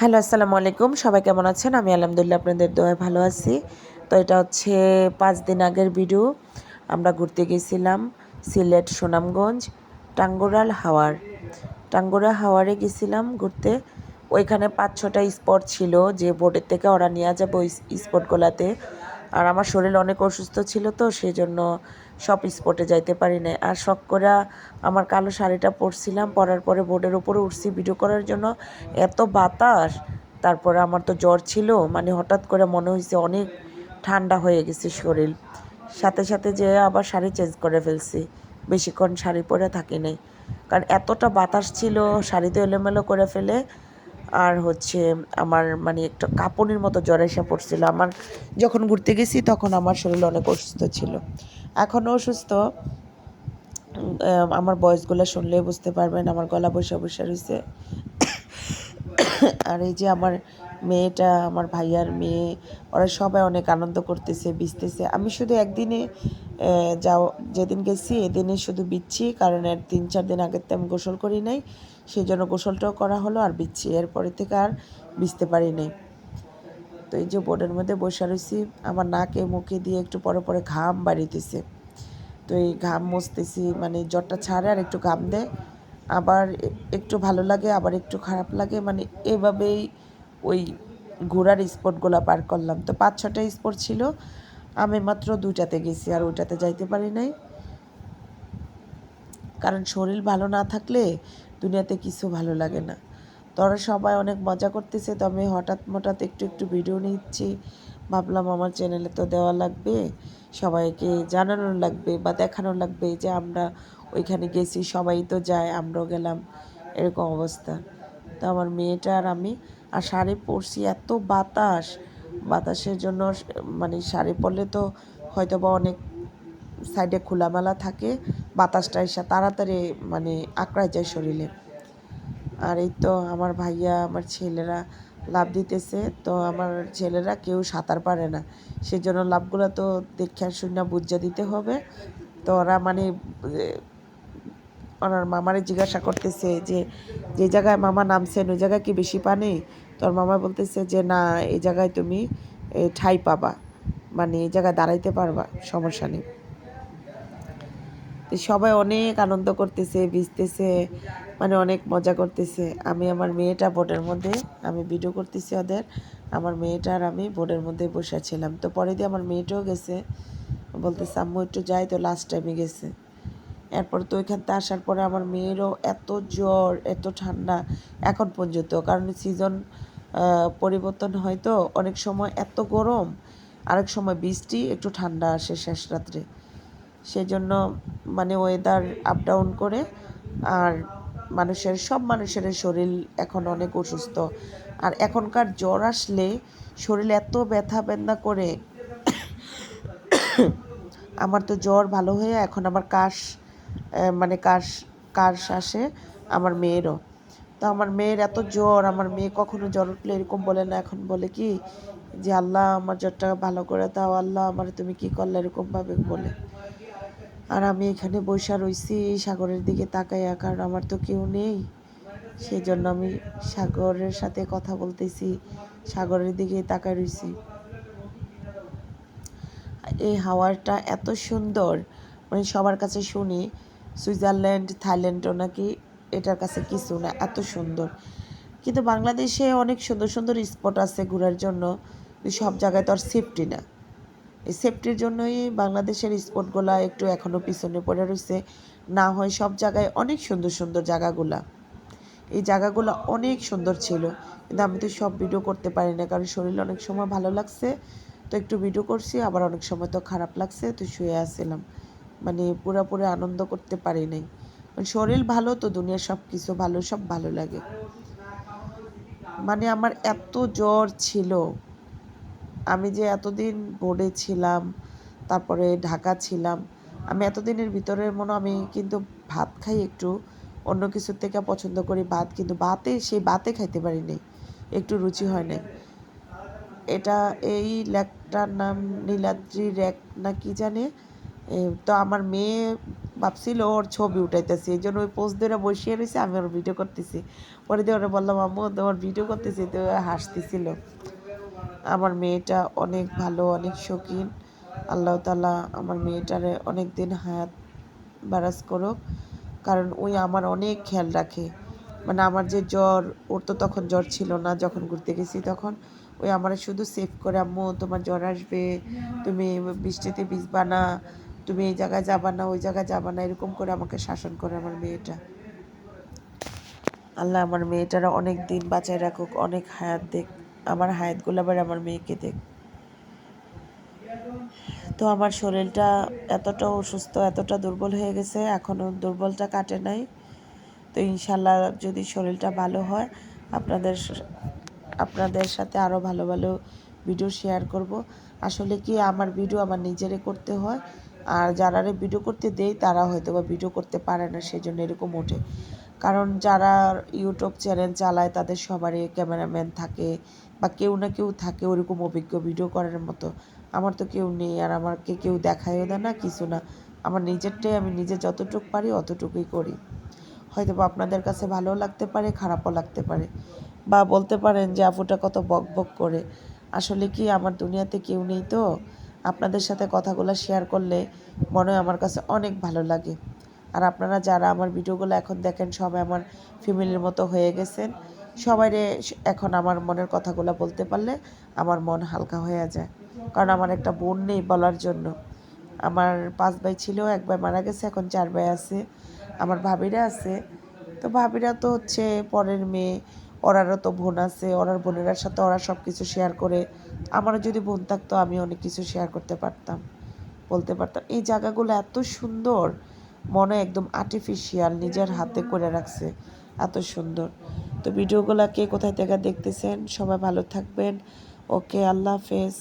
Hello, আসসালামু আলাইকুম। সবাই কেমন আছেন? আমি আলহামদুলিল্লাহ আপনাদের দোয়ায় ভালো আছি। তো এটা হচ্ছে পাঁচ দিন আগের ভিডিও। আমরা ঘুরতে গেছিলাম সিলেট সুনামগঞ্জ টাঙ্গোরাল হাওয়ার। টাঙ্গোরা হাওয়ারে গেছিলাম ঘুরতে। ওইখানে পাঁচ ছটা স্পট ছিল। যে বোর্ডের থেকে ওরা নিয়ে যাবে ওই স্পটগুলোতে। আর আমার শরীর অনেক অসুস্থ ছিল তো সেই জন্য সব স্পটে যাইতে পারি নাই। আর শখ করে আমার কালো শাড়িটা পরছিলাম, পরার পরে বোর্ডের উপরে উঠছি ভিডিও করার জন্য। এত বাতাস, তারপরে আমার তো জ্বর ছিল মানে হঠাৎ করে মনে হয়েছে অনেক ঠান্ডা হয়ে গেছে শরীর। সাথে সাথে যে আবার শাড়ি চেঞ্জ করে ফেলছি, বেশিক্ষণ শাড়ি পরে থাকি নাই। কারণ এতটা বাতাস ছিল শাড়িতে এলোমেলো করে ফেলে আর হচ্ছে আমার মানে একটা কাপড়ের মতো জ্বর এসে পড়ছিল। আমার যখন ঘুরতে গেছি তখন আমার শরীর অনেক অসুস্থ ছিল। এখনও অসুস্থ। আমার বয়সগুলো শুনলেই বুঝতে পারবেন, আমার গলা বসে বসে রয়েছে আর এই যে আমার মেয়েটা, আমার ভাইয়ার মেয়ে, ওরা সবাই অনেক আনন্দ করতেছে, বিচতেছে। আমি শুধু একদিনে যাও, যেদিন গেছি এদিনে শুধু বিচ্ছি, কারণ এর তিন চার দিন আগের তো আমি গোসল করি নাই, সেই জন্য গোসলটাও করা হলো আর বিচ্ছি। এরপরে থেকে আর বিচতে পারি নাই। তো এই যে বোর্ডের মধ্যে বসে রয়েছি আমার নাকে, মুখে দিয়ে একটু পরে পরে ঘাম বাড়িতেছে। তো এই ঘাম মুছতেছি মানে জ্বরটা ছাড়ে আর একটু ঘাম দেয়। আবার একটু ভালো লাগে, আবার একটু খারাপ লাগে মানে এভাবেই ওই ঘোরার স্পটগুলো পার করলাম। তো পাঁচ, ছটা স্পট ছিল। আমি মাত্র দুইটাতে গেছি আর ওইটাতে যাইতে পারি নাই। কারণ শরীর ভালো না থাকলে দুনিয়াতে কিছু ভালো লাগে না। তোরা সবাই অনেক মজা করতেছে, তো আমি হঠাৎ মঠাৎ একটু একটু ভিডিও নিচ্ছি। ভাবলাম আমার চ্যানেলে তো দেওয়া লাগবে, সবাইকে জানানো লাগবে বা দেখানো লাগবে যে আমরা ওইখানে গেছি, সবাই তো যায়, আমরাও গেলাম, এরকম অবস্থা। তো আমার মেয়েটা আর আমি আর শাড়ি পরছি এত বাতাস। বাতাসের জন্য মানে শাড়ি পরলে তো হয়তো বা অনেক সাইডে খোলামেলা থাকে, বাতাসটা এসে তাড়াতাড়ি মানে আঁকড়ায় যায় শরীরে। আর এই তো আমার ভাইয়া, আমার ছেলেরা লাভ দিতেছে, তো আমার ছেলেরা কেউ সাঁতার পারে না। সেজন্য লাভগুলো তো দেখে শুনে বুঝা দিতে হবে। তো ওরা মানে ওনার মামারে জিজ্ঞাসা করতেছে যে যে জায়গায় মামা নামছেন, ওই জায়গায় কি বেশি পানি? তোর মামা বলতেছে যে, না, এই জায়গায় তুমি ঠাই পাবা। মানে এই জায়গায় দাঁড়াইতে পারবা, সমস্যা নেই। সবাই অনেক আনন্দ করতেছে, ভিজতেছে মানে অনেক মজা করতেছে। আমি আমার মেয়েটা বোটের মধ্যে, আমি ভিডিও করতেছি ওদের। আমার মেয়েটা আর আমি বোটের মধ্যে বসে বসেছিলাম তো পরে দিয়ে আমার মেয়েটাও গেছে। বলতেছে, আম্মু, একটু যাই তো লাস্ট টাইমে গেছে। এরপর তো ওইখান থেকে আসার পরে আমার মেয়েরও এত জ্বর, এত ঠান্ডা এখন পর্যন্ত। কারণ সিজন পরিবর্তন হয় তো অনেক সময় এত গরম, আরেক সময় বৃষ্টি, একটু ঠান্ডা আসে শেষ রাত্রে। সেজন্য মানে ওয়েদার আপ ডাউন করে আর মানুষের, সব মানুষের শরীর এখন অনেক অসুস্থ। আর এখনকার জ্বর আসলে শরীর এত ব্যথা বেদনা করে। আমার তো জ্বর ভালো হয়ে এখন আমার কাশ মানে কার কাশ আসে আমার মেয়েরও। তো আমার মেয়ের এত জ্বর, আমার মেয়ে কখনো জ্বর উঠলে এরকম বলে না, এখন বলে কি যে, আল্লাহ, আমার জ্বরটা ভালো করে দাও, আল্লাহ, আমার তুমি কি করলে? এরকমভাবে বলে। আর আমি এখানে বৈশা রইছি সাগরের দিকে তাকাইয়া, কারণ আমার তো কেউ নেই। সেই জন্য আমি সাগরের সাথে কথা বলতেছি, সাগরের দিকে তাকায় রইছি। এই হাওয়াটা এত সুন্দর মানে সবার কাছে শুনি সুইজারল্যান্ড, থাইল্যান্ডও নাকি এটার কাছে কিছু না, এত সুন্দর। কিন্তু বাংলাদেশে অনেক সুন্দর সুন্দর স্পট আছে ঘোরার জন্য সব জায়গায় তো আর সেফটি না। এই সেফটির জন্যই বাংলাদেশের স্পটগুলা একটু এখনও পিছনে পড়ে রয়েছে। না হয় সব জায়গায় অনেক সুন্দর সুন্দর জায়গাগুলা। এই জায়গাগুলো অনেক সুন্দর ছিল, কিন্তু আমি তো সব ভিডিও করতে পারি না, কারণ শরীর অনেক সময় ভালো লাগছে। তো একটু ভিডিও করছি, আবার অনেক সময় তো খারাপ লাগছে, তো শুয়ে আসছিলাম মানে পুরোপুরি আনন্দ করতে পারি নাই। শরীর ভালো তো, দুনিয়ার সব কিছু ভালো, সব ভালো লাগে। মানে আমার এত জ্বর ছিল, আমি যে এতদিন বোর্ডে ছিলাম, তারপরে ঢাকা ছিলাম, আমি এতদিনের ভিতরে মনে আমি কিন্তু ভাত খাই একটু, অন্য কিছুর থেকে পছন্দ করি ভাত, কিন্তু ভাতে, সেই ভাতে খাইতে পারি নাই, একটু রুচি হয় নাই। এটা এই ল্যাকটার নাম নীলাদ্রি র্যাক না কি জানে তো আমার মেয়ে ভাবছিল ওর ছবি উঠাইতেছি, এই জন্য ওই পোজ ধরে বসিয়ে রয়েছে আমি ওর ভিডিও করতেছি। পরে দিয়ে ওরা বললাম, আম্মু, তোমার ভিডিও করতেছি? তো হাসতেছিল। আমার মেয়েটা অনেক ভালো, অনেক শৌখিন। আল্লাহ তালা আমার মেয়েটারে অনেক দিন হায়াত বারাজ করুক, কারণ ওই আমার অনেক খেয়াল রাখে। মানে আমার যে জ্বর, ওর তো তখন জ্বর ছিল না, যখন ঘুরতে গেছি তখন। ওই আমার শুধু সেভ করে, আম্মু, তোমার জ্বর আসবে, তুমি বৃষ্টিতে ভিজবা না তুমি এই জায়গায় যাবা না, ওই জায়গায় যাবা না, এরকম করে আমাকে শাসন করে আমার মেয়েটা। আল্লাহ আমার মেয়েটারা অনেক দিন বাঁচায় রাখুক, অনেক হায়াত দেখ, আমার হায়াতগুলো আবার আমার মেয়েকে দেখ। তো আমার শরীরটা এতটা অসুস্থ, এতটা দুর্বল হয়ে গেছে এখনও দুর্বলটা কাটে নাই। তো ইনশাল্লাহ যদি শরীরটা ভালো হয়, আপনাদের আপনাদের সাথে আরও ভালো ভালো ভিডিও শেয়ার করব। আসলে কি আমার ভিডিও আমার নিজেরে করতে হয়? আর যারারে ভিডিও করতে দেই তারা হয়তো বা ভিডিও করতে পারে না সেই জন্য এরকম ওঠে। কারণ যারা ইউটিউব চ্যানেল চালায়, তাদের সবারই ক্যামেরাম্যান থাকে বা কেউ না কেউ থাকে ওরকম অভিজ্ঞ ভিডিও করার মতো। আমার তো কেউ নেই, আর আমাকে কেউ দেখায়ও দেয় না, কিছু না। আমার নিজেরটাই, আমি নিজে যতটুকু পারি, অতটুকুই করি। হয়তো বা আপনাদের কাছে ভালোও লাগতে পারে, খারাপও লাগতে পারে। বা বলতে পারেন যে আপুটা কত বক বক করে। আসলে কি আমার দুনিয়াতে কেউ নেই তো? আপনাদের সাথে কথাগুলো শেয়ার করলে মনে হয় আমার কাছে অনেক ভালো লাগে। আর আপনারা যারা আমার ভিডিওগুলো এখন দেখেন, সবাই আমার ফ্যামিলির মতো হয়ে গেছেন। সবাই এখন আমার মনের কথাগুলো বলতে পারলে আমার মন হালকা হয়ে যায়। কারণ আমার একটা বোন নেই বলার জন্য। আমার পাঁচ ভাই ছিল, এক ভাই মারা গেছে, এখন চার ভাই আছে। আমার ভাবিরা আছে। তো ভাবিরা তো হচ্ছে পরের মেয়ে। ওরারও তো বোন আছে, ওরার বোনেরার সাথে ওরা সব কিছু শেয়ার করে, আমারও যদি বোন থাকতো, আমি অনেক কিছু শেয়ার করতে পারতাম, বলতে পারতাম। এই জায়গাগুলো এত সুন্দর মনে একদম আর্টিফিশিয়াল নিজের হাতে করে রাখছে, এত সুন্দর। তো ভিডিওগুলো কে কোথায় থেকে দেখতেছেন? সবাই ভালো থাকবেন। ওকে, আল্লাহ হাফেজ।